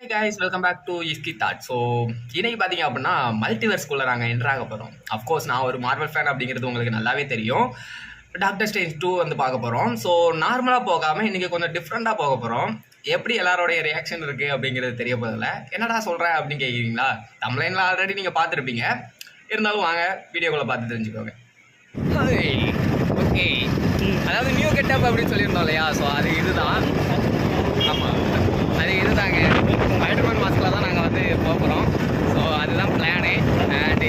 Guys welcome back to இஸ்கி thought so இன்னைக்கு பார்த்தீங்க அப்படின்னா மல்டிவர்ஸ்குள்ளே நாங்கள் என்ட்ராக போகிறோம் அஃப்கோர்ஸ் நான் ஒரு மார்வல் ஃபேன் அப்படிங்கிறது உங்களுக்கு நல்லாவே தெரியும். டாக்டர் ஸ்டேஜ் டூ வந்து பார்க்க போகிறோம் ஸோ நார்மலாக போகாமல் இன்றைக்கி கொஞ்சம் டிஃப்ரெண்ட்டாக போக போகிறோம் எப்படி எல்லாரோடைய ரியாக்ஷன் இருக்குது அப்படிங்கிறது தெரிய போதில்ல என்னடா சொல்கிறேன் அப்படின்னு கேட்குறீங்களா தமிழ்லைனில் ஆல்ரெடி நீங்கள் பார்த்துருப்பீங்க. இருந்தாலும் வாங்க வீடியோக்குள்ளே பார்த்து தெரிஞ்சுக்கோங்க. ஓகே அதாவது நியூ கெட்டப் அப்படின்னு சொல்லியிருந்தோம் இல்லையா? ஸோ அது இதுதான். அது இதுதாங்க. ஸ்பைடர்மேன் மாஸ்கில் தான் நாங்கள் வந்து போக போகிறோம் ஸோ அதுதான் பிளானு அண்டு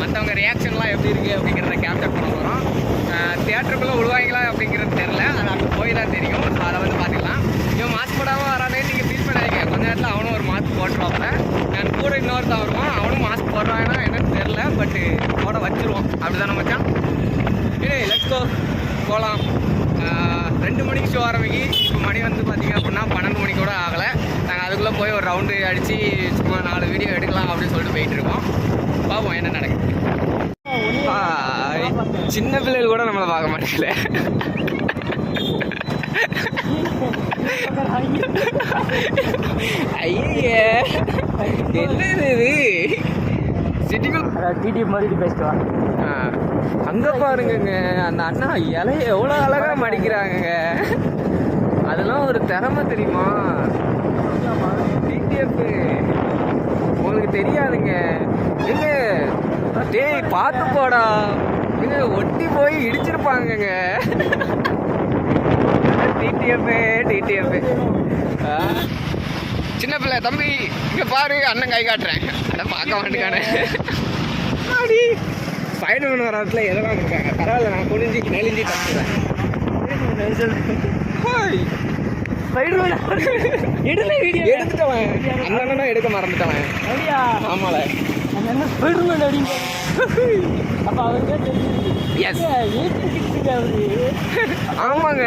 மற்றவங்க ரியாக்ஷன்லாம் எப்படி இருக்குது அப்படிங்கிறத கேப்சர் பண்ண போகிறோம் தியேட்டருக்குள்ளே uh, விழுவாங்களா அப்படிங்கிறது தெரில அது அங்கே போய் தான் தெரியும். ஸோ அதை வந்து பார்த்துக்கலாம். இவன் மாஸ்க் போடாமல் வரானே நீங்கள் ஃபீல் பண்ணாதீங்க. கொஞ்ச நேரத்தில் அவனும் ஒரு மாஸ்க் போட்டுருவாங்க நான் கூட இன்னொருத்தன் வருவான் அவனும் மாஸ்க் போடுறான்னா என்னன்னு தெரில பட்டு போட வச்சிருவோம். அப்படி தானே மச்சான் இல்லை லெட்ஸ் கோ போகலாம் uh, ரெண்டு மணிக்கு ஷோ ஆரம்பிக்கு. இப்போ மணி வந்து பார்த்தீங்க அப்படின்னா பன்னெண்டு மணி கூட ஆகலை. நாங்கள் அதுக்குள்ளே போய் ஒரு ரவுண்டு அடித்து சும்மா நாலு வீடியோ எடுக்கலாம் அப்படின்னு சொல்லிட்டு போயிட்டுருக்கோம் பார்ப்போம் என்ன நடக்குது. சின்ன பிள்ளைகள் கூட நம்மளை பார்க்க மாட்டேங்கல ஐயே என்ன இது? சிட்டிக்குள் டிடி மாதிரி பேசிட்டு ஆ, அங்க பாருங்கங்க. அந்த அண்ணா இலைய எவ்வளோ அழகா மடிக்கிறாங்கங்க. அதெல்லாம் ஒரு திறமை தெரியுமா? டிடிஎஃப் உங்களுக்கு தெரியாதுங்க. எங்க? டேய் பார்த்து போடா. எங்க? ஒட்டி போய் இடிச்சிருப்பாங்கங்க. டிடிஎஃப் டிடிஎஃப் சின்ன பிள்ளை தம்பி இங்க பாரு அண்ணன் கை காட்டுறேன். அட பார்க்க மாட்டேங்கானே அடி. ஸ்பைடர்மேன் வர இடத்துல எதெல்லாம் இருக்காங்க பரவாயில்ல நான் குனிஞ்சு நெளிஞ்சு தப்புறேன் ஹாய். எடுல வீடியோ எடுத்துட்டவன் அண்ணனா எடுக்க மறந்துட்டவன். அப்படியா? ஆமால. ஸ்பைடர்மேன் அப்படிங்க அப்ப அவருக்கே அவரு? ஆமாங்க.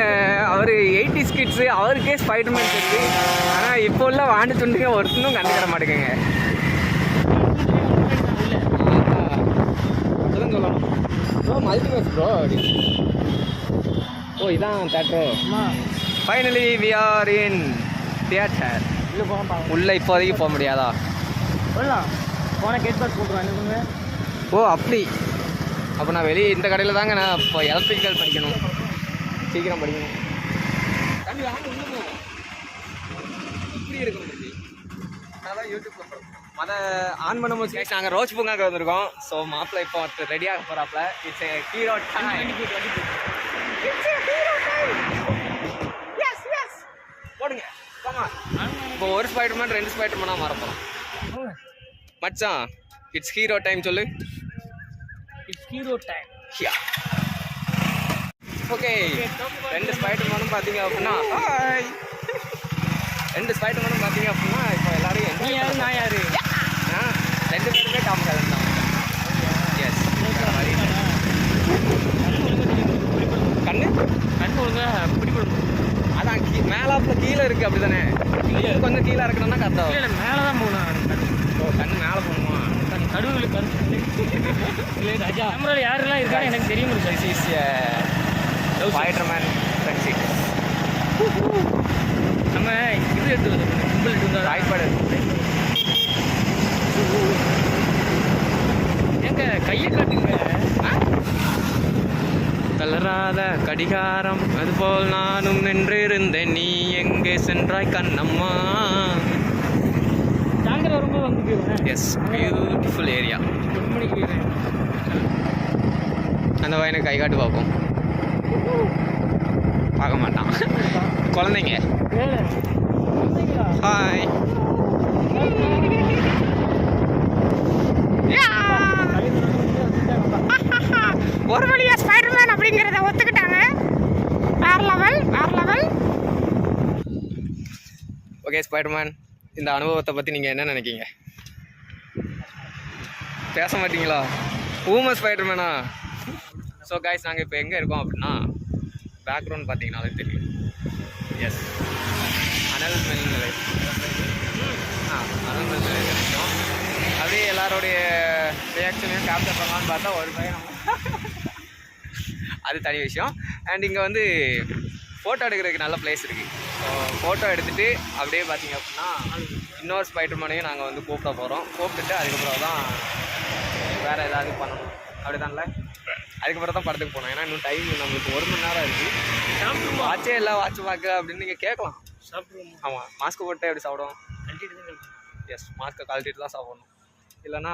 அவர் எயிட்டி ஸ்கிட்ஸு அவருக்கே ஸ்பைடர்மேன் தெரியுது ஆனால் இப்போ உள்ள வாண்டு துண்டுங்க ஒருத்தனும் கண்டுக்கிற மாட்டேங்குங்க. சொல்லுங்க சொல்லணும் ப்ரோ மல்டிவர்ஸ் ப்ரோ ஓ இதான் தேட்டரோ finally we are in theatre உள்ள போக உள்ள இப்போதைக்கு போக முடியாதா? சொல்லலாம் போன கேட் பாஸ் போட்டுருவான் என்ன ஓ அப்படி. அப்போ நான் வெளியே இந்த கடையில் தாங்க நான் இப்போ எலக்ட்ரிக்கல் படிக்கணும். சீக்கிரம் படிக்கணும். இப்படி இருக்கும் அதான் யூடியூப் மத ஆன் பண்ண போது நாங்கள் ரோஸ் பூங்காக்கு வந்திருக்கோம். ஸோ மாப்பிள்ளை இப்போ ஒருத்தர் ரெடி ஆக போகிறாப்புல இட்ஸ் ஏ ஹீரோ போடுங்க. போமா இப்போ ஒரு ஸ்பைடர்மேன் ரெண்டு ஸ்பைடர்மேனாக மாற போகிறோம் மச்சான் இட்ஸ் ஹீரோ டைம் சொல்லு. It's hero time ya okay ரெண்டு ஸ்பைடர்மேனும் பார்த்தீங்க அப்படின்னா ஹாய் ரெண்டு ஸ்பைடர்மேனும் பார்த்தீங்க அப்படின்னா இப்போ எல்லாரும் enjoy யாரு? நான் யாரு? ரெண்டு பேருமே டாப் கலன் தான். எஸ் கண்ணு? கண் ஒழுங்கா பிடிப்படும் அதான் கீ மேலாப்புல கீழே இருக்கு அப்படிதானே? கொஞ்சம் கீழே இருக்கணும்னா கரெக்டாக மேலே தான் போகணும் ஓ கண்ணு மேலே போகணுமா நடுவில் கருத்து கேமராவில் யாரெல்லாம் இருக்கான்னு எனக்கு தெரியும் this is Spiderman front seat நம்ம இது எடுத்து வந்து கும்பல் எடுத்து வந்தா ட்ரைபாட் ஏங்க கையை காட்டுங்க. தளராத கடிகாரம் அதுபோல் நானும் நின்றிருந்தேன். நீ எங்கே சென்றாய் கண்ணம்மா? எஸ் பியூட்டிஃபுல் ஏரியா அந்த பையனை கை காட்டு பார்ப்போம். பார்க்க மாட்டான். குழந்தைங்க. ஹாய் ஒரு வழியா ஸ்பைடர்மேன் அப்படிங்கிறத ஒத்துக்கிட்டாங்க. வேற லெவல் வேற லெவல் ஓகே ஸ்பைடர்மேன் இந்த அனுபவத்தை பற்றி நீங்கள் என்ன நினைக்கீங்க? பேச மாட்டிங்களா? ஊம ஸ்பைடர்மேனா? ஸோ காய்ஸ் நாங்கள் இப்போ எங்கே இருக்கோம் அப்படின்னா பேக்ரவுண்ட் பார்த்தீங்கன்னாலே தெரியும். எஸ் அனல் மெல் நிலை ஆ அனல் மெல் நிலை கிடைக்கும் அப்படியே எல்லாருடைய ரியாக்ஷனையும் கேப்சர் பண்ணலான்னு பார்த்தா ஒரு பையன் அது தனி விஷயம். அண்ட் இங்கே வந்து ஃபோட்டோ எடுக்கிறதுக்கு நல்ல பிளேஸ் இருக்குது ஃபோட்டோ எடுத்துகிட்டு அப்படியே பார்த்தீங்க அப்படின்னா இன்னொரு ஸ்பைடர்மேனையும் நாங்கள் வந்து கூப்பிட போகிறோம் கூப்பிட்டுட்டு அதுக்கப்புறம் தான் வேறு ஏதாவது பண்ணணும். அப்படிதான்ல? அதுக்கப்புறம் தான் படத்துக்கு போனோம் ஏன்னா இன்னும் டைம் நம்மளுக்கு ஒரு மணி நேரம் இருக்குது வாட்சே இல்லை வாட்ச் பார்க்க அப்படின்னு நீங்கள் கேட்கலாம். சாப்பிடுவோம் ஆமாம் மாஸ்க் போட்டு எப்படி சாப்பிடுவோம். எஸ் மாஸ்க்கை கழட்டிட்டு தான் சாப்பிடணும். இல்லைன்னா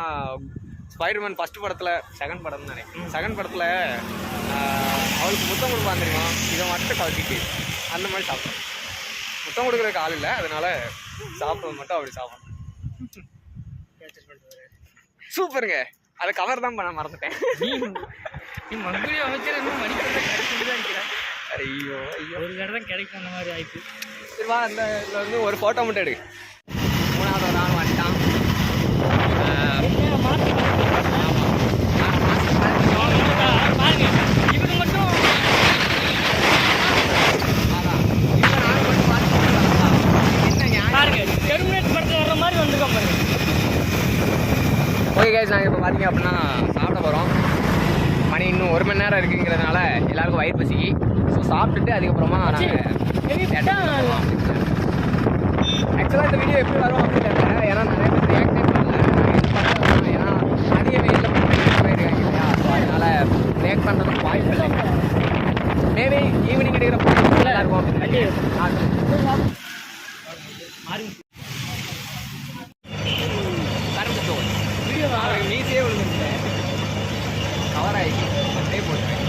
ஸ்பைடர்மேன் ஃபஸ்ட் படத்தில் செகண்ட் படம்னு நினைக்கிறேன். செகண்ட் படத்தில் அவளுக்கு முத்தம் கொடுப்பான் தெரியுமா? இதை மட்டும் கழட்டிட்டு அந்த மாதிரி சாப்பிடணும். முத்தம் கொடுக்குறதுக்கு ஆள் இல்லை அதனால சாப்பிடுறது மட்டும் அப்படி சாப்பிடணும். சூப்பருங்க அதை கவர் தான் பண்ண மறந்துட்டேன் நீ மங்குடி அமைச்சர் இன்னும் மணிக்கு கிடைக்கும் தான் இருக்கிறேன் ஐயோ ஐயோ ஒரு கடை தான் கிடைக்கும் அந்த மாதிரி ஆயிடுச்சு சரி வா இந்த இதில் வந்து ஒரு ஃபோட்டோ மட்டும் எடு மூணாவது ஒரு ஆள் வந்துட்டான் ஆஹ், ஆமா. நான் mask கழட்டி- பாருங்க இவங்க மட்டும் அதான். இல்ல, நாங்க மட்டும் mask போட்டு வரலாம். என்ன நியாயம்? பாருங்க. டெர்மினேட் படத்தில் வர்ற மாதிரி வந்துருக்கோம் பாருங்க. ஓகே கைஸ் நாங்கள் இப்போ பார்த்தீங்க அப்படின்னா சாப்பிட போகிறோம் மணி இன்னும் ஒரு மணி நேரம் இருக்குங்கிறதுனால எல்லாருக்கும் வயிறு பசிக்கு ஸோ சாப்பிட்டுட்டு அதுக்கப்புறமா ஆக்சுவலாக இந்த வீடியோ எப்படி வரும் அப்படின்னு தெரியல. ஏன்னா நிறைய பேர் ரியாக்டே பண்ணல ஏன்னா அதிக வெயிலில் போயிருக்காங்க இல்லையா? ஸோ அதனால ரியாக்ட் பண்ணுறதுக்கு வாய்ப்பு இல்லை மேபி ஈவினிங் எடுக்கிற படம் நல்லா இருக்கும் அப்படின்னு கரும்பு தோல் அவருக்கு மீசே விழுந்துருச்சு கவர் ஆகிடுச்சு அப்படியே போட்டுருவேன்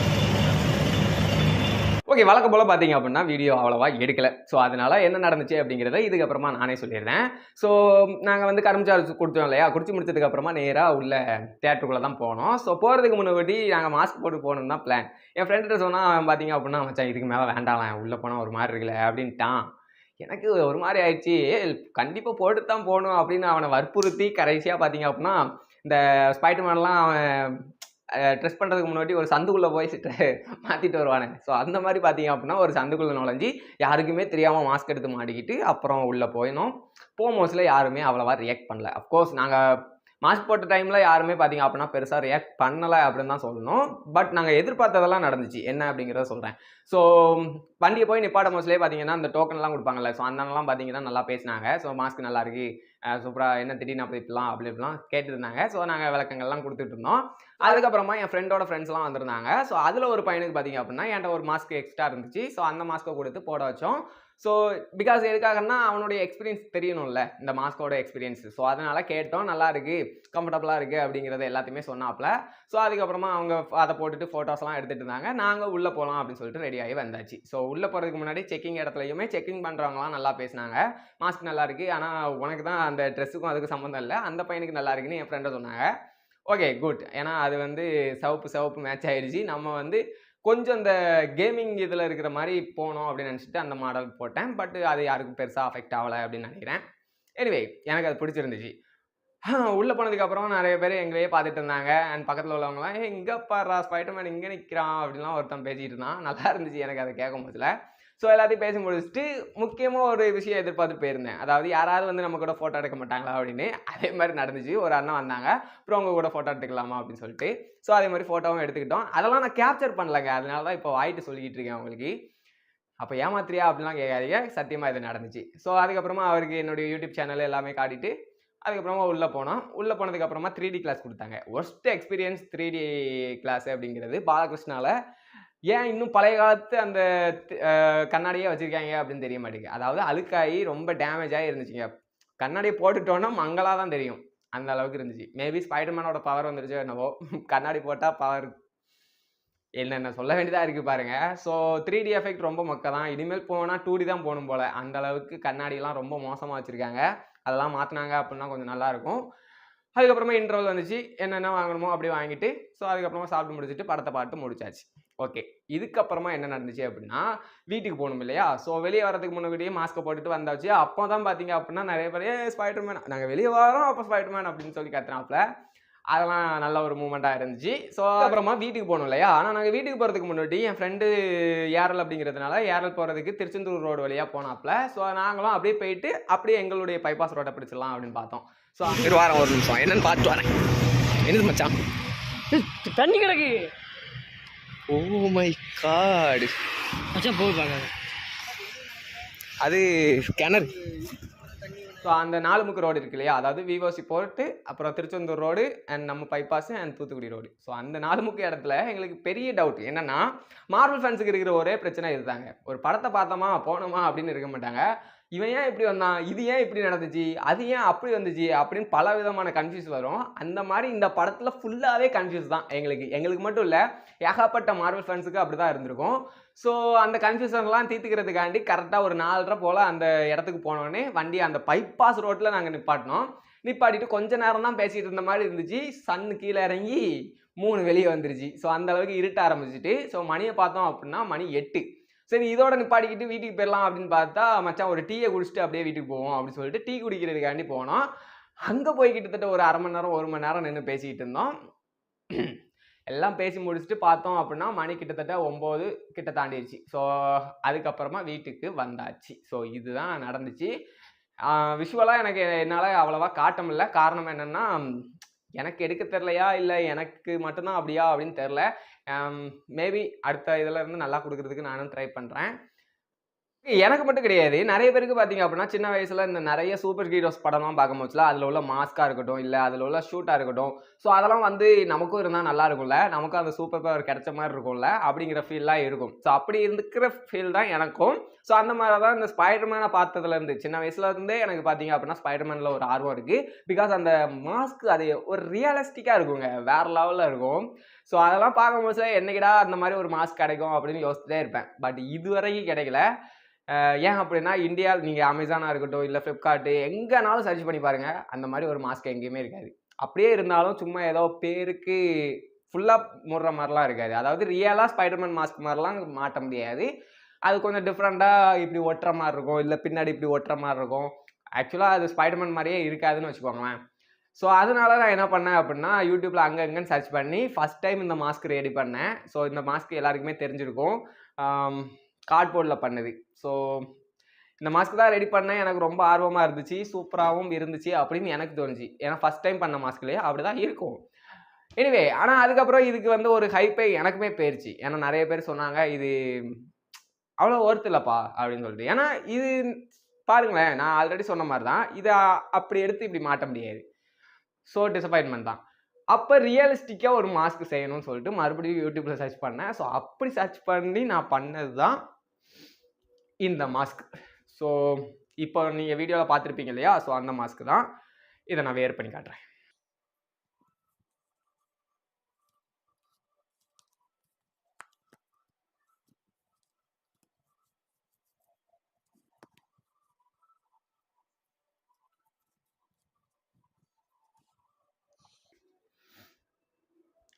ஓகே வழக்கம் போல் பார்த்தீங்க அப்படின்னா வீடியோ அவ்வளோவா எடுக்கலை. ஸோ அதனால் என்ன நடந்துச்சு அப்படிங்கிறத இதுக்கப்புறமா நானே சொல்லிடுறேன். ஸோ நாங்கள் வந்து கரும்புச்சாறு குடித்தோம் இல்லையா? குடிச்சு முடிச்சதுக்கப்புறமா நேராக உள்ள தேட்டருக்குள்ளே தான் போனோம். ஸோ போகிறதுக்கு முன்னாடி நாங்கள் மாஸ்க் போட்டு போகணும் தான் பிளான் என் ஃப்ரெண்ட்கிட்ட சொன்னால் அவன் பார்த்தீங்க அப்படின்னா மச்சான் இதுக்கு மேலே வேண்டாம் உள்ளே போனால் ஒரு மாதிரி இருக்குல்ல அப்படின்ட்டான். எனக்கு ஒரு மாதிரி ஆயிடுச்சு. கண்டிப்பாக போட்டு தான் போகணும் அப்படின்னு அவனை வற்புறுத்தி கடைசியாக பார்த்தீங்க அப்படின்னா இந்த ஸ்பைட்டர்மேன்லாம் அவன் ட்ரெஸ் பண்ணுறதுக்கு முன்னாடி ஒரு சந்துக்குள்ளே போய் மாற்றிட்டு வருவானே. ஸோ அந்த மாதிரி பார்த்தீங்க அப்படின்னா ஒரு சந்துக்குள்ளே நுழைஞ்சி யாருக்குமே தெரியாமல் மாஸ்க் எடுத்து மாட்டிக்கிட்டு அப்புறம் உள்ளே போயினோம் போமோஸில் யாருமே அவ்வளோவா ரியாக்ட் பண்ணல. அஃப்கோர்ஸ் நாங்கள் மாஸ்க் போட்ட டைமில் யாருமே பார்த்தீங்க அப்படின்னா பெருசாக ரியாக்ட் பண்ணலை அப்படின்னு தான் சொல்லணும். பட் நாங்கள் எதிர்பார்த்ததெல்லாம் நடந்துச்சு. என்ன அப்படிங்கிறத சொல்கிறேன் ஸோ வண்டியை போய் நிப்பாட மோஸ்ட்லேயே பார்த்தீங்கன்னா அந்த டோக்கன்லாம் கொடுப்பாங்கல்ல. ஸோ அண்ணன்லாம் பார்த்தீங்கன்னா நல்லா பேசினாங்க. ஸோ மாஸ்க் நல்லா இருக்கு. சூப்பராக என்ன திடீர்னு அப்படி இப்படிலாம் அப்படி இப்படிலாம் கேட்டுருந்தாங்க. ஸோ நாங்கள் விளக்கங்கள்லாம் கொடுத்துட்டு இருந்தோம். அதுக்கப்புறமா என் ஃப்ரெண்டோட ஃப்ரெண்ட்ஸ்லாம் வந்திருந்தாங்க. ஸோ அதில் ஒரு பையனுக்கு பார்த்தீங்க அப்படின்னா என்கிட்ட ஒரு மாஸ்க் எக்ஸ்ட்ரா இருந்துச்சு. ஸோ அந்த மாஸ்க்கை கொடுத்து போட வச்சோம். ஸோ பிகாஸ் எதுக்காகன்னா அவனுடைய எக்ஸ்பீரியன்ஸ் தெரியணும்ல இந்த மாஸ்கோட எக்ஸ்பீரியன்ஸ் ஸோ அதனால் கேட்டோம் நல்லா இருக்குது கம்ஃபர்டபுளாக இருக்குது அப்படிங்கிறத எல்லாத்தையுமே சொன்னாப்ல ஸோ அதுக்கப்புறமா அவங்க அதை போட்டுட்டு ஃபோட்டோஸ்லாம் எடுத்துகிட்டு இருந்தாங்க. நாங்கள் உள்ளே போகலாம் அப்படின்னு சொல்லிட்டு ரெடி ஆகி வந்தாச்சு. ஸோ உள்ளே போகிறதுக்கு முன்னாடி செக்கிங் இடத்துலையுமே செக்கிங் பண்ணுறவங்களாம் நல்லா பேசினாங்க. மாஸ்க் நல்லா இருக்குது ஆனால் உனக்கு தான் அந்த ட்ரெஸ்ஸுக்கும் அதுக்கு சம்மந்தம் இல்லை. அந்த பையனுக்கு நல்லா இருக்குன்னு என் ஃப்ரெண்டை சொன்னாங்க. ஓகே குட் ஏன்னா அது வந்து சிவப்பு சிவப்பு மேட்ச் ஆயிடுச்சு நம்ம வந்து கொஞ்சம் இந்த கேமிங் இதில் இருக்கிற மாதிரி போகணும் அப்படின்னு நினச்சிட்டு அந்த மாடல் போட்டேன். பட் அது யாருக்கும் பெருசாக அஃபெக்ட் ஆகலை அப்படின்னு நினைக்கிறேன். எனிவே எனக்கு அது பிடிச்சிருந்துச்சு. உள்ளே போனதுக்கப்புறம் நிறைய பேர் எங்களையே பார்த்துட்டு இருந்தாங்க. அண்ட் பக்கத்தில் உள்ளவங்களாம் ஏ இங்கே பாடுறா ஸ்பைடர்மேன் இங்கே நிற்கிறான் அப்படின்லாம் ஒருத்தன் பேசிகிட்டு இருந்தான். நல்லா இருந்துச்சு எனக்கு அதை கேட்கும் போதுல. ஸோ எல்லாத்தையும் பேசி முடிச்சுட்டு முக்கியமாக ஒரு விஷயம் எதிர்பார்த்து போயிருந்தேன். அதாவது யாராவது வந்து நம்ம கூட ஃபோட்டோ எடுக்க மாட்டாங்களா அப்படின்னு. அதே மாதிரி நடந்துச்சு. ஒரு அண்ணன் வந்தாங்க. அப்புறம் அவங்க கூட ஃபோட்டோ எடுத்துக்கலாமா அப்படின்னு சொல்லிட்டு. ஸோ அதே மாதிரி ஃபோட்டோவும் எடுத்துக்கிட்டோம். அதெல்லாம் நான் கேப்சர் பண்ணலங்க. அதனால தான் இப்போ வாயிட்டு சொல்லிக்கிட்டு இருக்கேன் உங்களுக்கு. அப்போ ஏமாத்திரியா அப்படிலாம் கேட்காதீங்க. சத்தியமாக இது நடந்துச்சு. ஸோ அதுக்கப்புறமா அவருக்கு என்னுடைய யூடியூப் சேனல் எல்லாமே காட்டிட்டு அதுக்கப்புறமா உள்ளே போனோம். உள்ளே போனதுக்கப்புறமா த்ரீ டி கிளாஸ் கொடுத்தாங்க. Worst experience three D glass அப்படிங்கிறது. பாலகிருஷ்ணாவில் ஏன் இன்னும் பழைய காலத்து அந்த கண்ணாடியே வச்சுருக்காங்க அப்படின்னு தெரிய மாட்டேங்குது. அதாவது அழுக்காகி ரொம்ப டேமேஜ் ஆகி இருந்துச்சுங்க. கண்ணாடியை போட்டுட்டோன்னா மங்களாக தான் தெரியும். அந்த அளவுக்கு இருந்துச்சு. மேபி ஸ்பைடர்மேனோட பவர் வந்துருச்சோ என்னவோ. கண்ணாடி போட்டால் பவர் என்னென்ன சொல்ல வேண்டியதாக இருக்குது பாருங்கள் ஸோ த்ரீ டி எஃபெக்ட் ரொம்ப மொக்க தான். இனிமேல் போனால் டூ டி தான் போகணும் போல். அந்த அளவுக்கு கண்ணாடிலாம் ரொம்ப மோசமாக வச்சுருக்காங்க. அதெல்லாம் மாற்றினாங்க அப்படின்னா கொஞ்சம் நல்லாயிருக்கும் அதுக்கப்புறமா இன்டர்வல் வந்துச்சு. என்னென்ன வாங்கணுமோ அப்படி வாங்கிட்டு ஸோ அதுக்கப்புறமா சாப்பிட்டு முடிச்சுட்டு படத்தை பார்த்து முடிச்சாச்சு. ஓகே. இதுக்கப்புறமா என்ன நடந்துச்சு அப்படின்னா வீட்டுக்கு போகணும் இல்லையா? ஸோ வெளியே வரதுக்கு முன்னாடியே மாஸ்க்கை போட்டுட்டு வந்தாச்சு. அப்போ தான் பார்த்தீங்க அப்படின்னா நிறைய பேர் "ஏ, ஸ்பைடர்மேன் நாங்கள் வெளியே வரோம் அப்போ ஸ்பைடர்மேன் அப்படின்னு சொல்லி கத்துனாப்புல. அதெல்லாம் நல்ல ஒரு மூமெண்ட்டாக இருந்துச்சு. ஸோ அப்புறமா வீட்டுக்கு போகணும் இல்லையா? ஆனால் நாங்கள் வீட்டுக்கு போகிறதுக்கு முன்னாடி என் ஃப்ரெண்டு ஏரல் அப்படிங்கிறதுனால ஏரல் போகிறதுக்கு திருச்செந்தூர் ரோடு வழியாக போனாப்புல. ஸோ நாங்களும் அப்படியே போயிட்டு அப்படியே எங்களுடைய பைபாஸ் ரோட்டை பிடிச்சிடலாம் அப்படின்னு பார்த்தோம். ஸோ வாரம் ஒரு நிமிஷம். என்னன்னு பார்த்து வரேன். என்னது மச்சான்? தண்ணி கிடக்கு. ஓ மை காட் மச்சான் போய் பார்க்காத. அது கிணறு ஸோ அந்த நாலு முக்கு ரோடு இருக்கு இல்லையா? அதாவது விவோசி போர்ட்டு அப்புறம் திருச்செந்தூர் ரோடு அண்ட் நம்ம bypass and Thoothukudi road so அந்த நாலு முக்கு இடத்துல எங்களுக்கு பெரிய டவுட் என்னன்னா மார்வல் ஃபேன்ஸுக்கு இருக்கிற ஒரே பிரச்சனை இதுதாங்க. ஒரு படத்தை பார்த்தோமா போனோமா அப்படின்னு இருக்க மாட்டாங்க. இவன் ஏன் இப்படி வந்தான்? இது ஏன் இப்படி நடந்துச்சு? அது ஏன் அப்படி வந்துச்சு? அப்படின்னு பல விதமான கன்ஃபியூஸ் வரும். அந்த மாதிரி இந்த படத்தில் ஃபுல்லாகவே கன்ஃபியூஸ் தான் எங்களுக்கு. எங்களுக்கு மட்டும் இல்லை ஏகப்பட்ட மார்வல் ஃபேன்ஸுக்கு அப்படி தான் இருந்திருக்கும். ஸோ அந்த கன்ஃபியூஷன்லாம் தீர்த்துக்கிறதுக்காண்டி கரெக்டாக ஒரு நாலரை போல் அந்த இடத்துக்கு போனோடனே வண்டி அந்த பைபாஸ் ரோட்டில் நாங்கள் நிப்பாட்டினோம். நிப்பாட்டிட்டு கொஞ்ச நேரம் தான் பேசிகிட்டு இருந்த மாதிரி இருந்துச்சு. சன் கீழே இறங்கி மூணு வெளியே வந்துருச்சு. ஸோ அந்த அளவுக்கு இருட்ட ஆரம்பிச்சிட்டு ஸோ மணியை பார்த்தோம் அப்படின்னா மணி எட்டு. சரி இதோட நிப்பாடிக்கிட்டு வீட்டுக்கு போயிடலாம் அப்படின்னு பார்த்தா மச்சான் ஒரு டீயை குடிச்சிட்டு அப்படியே வீட்டுக்கு போவோம் அப்படின்னு சொல்லிட்டு டீ குடிக்கிறதுக்காண்டி போனோம் அங்கே போய் கிட்டத்தட்ட ஒரு அரை மணி நேரம் ஒரு மணி நேரம் நின்று பேசிக்கிட்டு இருந்தோம். எல்லாம் பேசி முடிச்சுட்டு பார்த்தோம் அப்படின்னா மணி கிட்டத்தட்ட ஒம்பது கிட்ட தாண்டிடுச்சு ஸோ அதுக்கப்புறமா வீட்டுக்கு வந்தாச்சு. ஸோ இதுதான் நடந்துச்சு. விஷுவலாக எனக்கு என்னால் அவ்வளோவா காட்ட முடியல. காரணம் என்னென்னா எனக்கு எடுக்க தெரிலையா இல்லை எனக்கு மட்டும்தான் அப்படியா? அப்படின்னு தெரில மேபி அடுத்த இதில் இருந்து நல்லா கொடுக்குறதுக்கு நானும் ட்ரை பண்ணுறேன் எனக்கு மட்டும் கிடையாது. நிறைய பேருக்கு பார்த்தீங்க அப்படின்னா சின்ன வயசில் இந்த நிறைய சூப்பர் ஹீரோஸ் படம்லாம் பார்க்கும் போச்சுல அதில் உள்ள மாஸ்காக இருக்கட்டும் இல்லை அதில் உள்ள ஷூட்டாக இருக்கட்டும் ஸோ அதெல்லாம் வந்து நமக்கும் இருந்தால் நல்லா இருக்கும்ல. நமக்கும் அந்த சூப்பர் பவர் கிடைச்ச மாதிரி இருக்கும்ல அப்படிங்கிற ஃபீல்லாம் இருக்கும். ஸோ அப்படி இருக்கிற ஃபீல் தான் எனக்கும். ஸோ அந்த மாதிரி தான் இந்த ஸ்பைடர்மேனை பார்த்ததுலேருந்து சின்ன வயசுல இருந்தே எனக்கு பார்த்தீங்க அப்படின்னா ஸ்பைடர்மேனில் ஒரு ஆர்வம் இருக்குது பிகாஸ் அந்த மாஸ்க் அது ஒரு ரியலிஸ்டிக்காக இருக்குங்க. வேறு லெவலில் இருக்கும். ஸோ அதெல்லாம் பார்க்கும்போது என்னைக்கிடா அந்த மாதிரி ஒரு மாஸ்க் கிடைக்கும் அப்படின்னு யோசிச்சுட்டே இருப்பேன். பட் இதுவரைக்கும் கிடைக்கல. ஏன் அப்படின்னா இந்தியா நீங்கள் அமேசானாக இருக்கட்டும் இல்லை ஃப்ளிப்கார்ட்டு எங்கேனாலும் சர்ச் பண்ணி பாருங்கள் அந்த மாதிரி ஒரு மாஸ்க் எங்கேயுமே இருக்காது. அப்படியே இருந்தாலும் சும்மா ஏதோ பேருக்கு ஃபுல்லாக முடுற மாதிரிலாம் இருக்காது. அதாவது ரியலாக ஸ்பைடர்மேன் மாஸ்க் மாதிரிலாம் மாட்ட முடியாது. அது கொஞ்சம் டிஃப்ரெண்ட்டாக இப்படி ஒட்டுற மாதிரி இருக்கும் இல்லை பின்னாடி இப்படி ஒட்டுற மாதிரி இருக்கும். ஆக்சுவலாக அது ஸ்பைடர்மேன் மாதிரியே இருக்காதுன்னு வச்சுக்கோங்களேன். ஸோ அதனால நான் என்ன பண்ணேன் அப்படின்னா யூடியூப்பில் அங்கே சர்ச் பண்ணி ஃபஸ்ட் டைம் இந்த மாஸ்க் ரெடி பண்ணேன். ஸோ இந்த மாஸ்க் எல்லாருக்குமே தெரிஞ்சிருக்கும். கார்ட்போர்டில் பண்ணுது. ஸோ இந்த மாஸ்க் தான் ரெடி பண்ணேன். எனக்கு ரொம்ப ஆர்வமாக இருந்துச்சு. சூப்பராகவும் இருந்துச்சு அப்படின்னு எனக்கு தோணுச்சு. ஏன்னா ஃபஸ்ட் டைம் பண்ண மாஸ்க்லேயே அப்படி தான் இருக்கும். எனிவே ஆனால் அதுக்கப்புறம் இதுக்கு வந்து ஒரு ஹைப்பை எனக்குமே போயிருச்சு. ஏன்னா நிறைய பேர் சொன்னாங்க இது அவ்வளோ ஒர்த் இல்லைப்பா அப்படின்னு சொல்லிட்டு. ஏன்னா இது பாருங்களேன் நான் ஆல்ரெடி சொன்ன மாதிரி தான் இதை அப்படி எடுத்து இப்படி மாட்ட முடியாது. ஸோ டிசப்பாயின்மெண்ட் தான். அப்போ ரியலிஸ்டிக்காக ஒரு மாஸ்க் செய்யணும்னு சொல்லிட்டு மறுபடியும் யூடியூப்பில் சர்ச் பண்ணேன். ஸோ அப்படி சர்ச் பண்ணி நான் பண்ணது தான் இந்த மாஸ்க் ஸோ இப்போ நீங்கள் வீடியோவில் பார்த்துருப்பீங்க இல்லையா? ஸோ அந்த மாஸ்க் தான். இதை நான் வேர் பண்ணி காட்டுறேன்.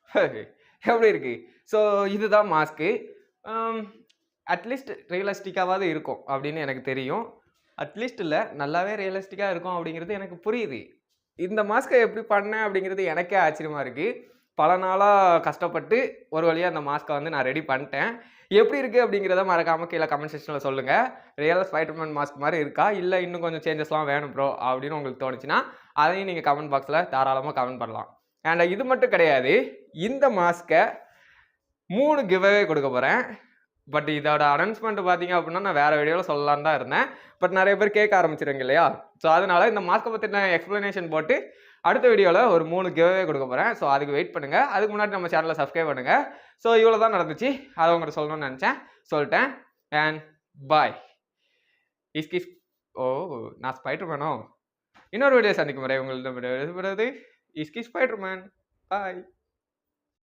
எப்படி இருக்கு? ஸோ இதுதான் மாஸ்க்கு அட்லீஸ்ட் ரியலிஸ்டிக்காவது இருக்கும் அப்படின்னு எனக்கு தெரியும். அட்லீஸ்ட் இல்லை நல்லாவே ரியலிஸ்டிக்காக இருக்கும் அப்படிங்கிறது எனக்கு புரியுது. இந்த மாஸ்க்கை எப்படி பண்ணேன் அப்படிங்கிறது எனக்கே ஆச்சரியமாக இருக்குது பல நாளாக கஷ்டப்பட்டு ஒரு வழியாக அந்த மாஸ்க்கை வந்து நான் ரெடி பண்ணிட்டேன். எப்படி இருக்குது அப்படிங்கிறத மறக்காமல் கீழே கமெண்ட் செக்ஷனில் சொல்லுங்கள் ரியல் ஸ்பைடர்மேன் மாஸ்க் மாதிரி இருக்கா? இல்லை இன்னும் கொஞ்சம் சேஞ்சஸ்லாம் வேணும் ப்ரோ அப்படின்னு உங்களுக்கு தோணுச்சுன்னா அதையும் நீங்கள் கமெண்ட் பாக்ஸில் தாராளமாக கமெண்ட் பண்ணலாம். அண்ட் இது மட்டும் கிடையாது. இந்த மாஸ்க்கை மூணு கிவ்அவே கொடுக்க போகிறேன் பட் இதோட அனௌன்ஸ்மெண்ட் பார்த்தீங்க அப்படின்னா நான் வேறு வீடியோவில் சொல்லலான்னு தான் இருந்தேன். பட் நிறைய பேர் கேட்க ஆரம்பிச்சிருங்க இல்லையா? ஸோ அதனால இந்த மாஸ்க்கை பற்றின எக்ஸ்ப்ளனேஷன் போட்டு அடுத்த வீடியோவில் ஒரு மூணு கிவ்அவே கொடுக்க போகிறேன் ஸோ அதுக்கு வெயிட் பண்ணுங்கள் அதுக்கு முன்னாடி நம்ம சேனலை சப்ஸ்கிரைப் பண்ணுங்கள் ஸோ இவ்வளோ தான் நடந்துச்சு. அதை உங்கள்கிட்ட சொல்லணும்னு நினச்சேன். சொல்லிட்டேன். அண்ட் பாய் இஸ் கிஸ் ஓ நான் ஸ்பைட்ரு மேனோ இன்னொரு வீடியோ சந்திக்கும் முறை உங்கள்கிட்ட விடைபெறுவது இஸ்கி ஸ்பைட்ரு மேன் பாய்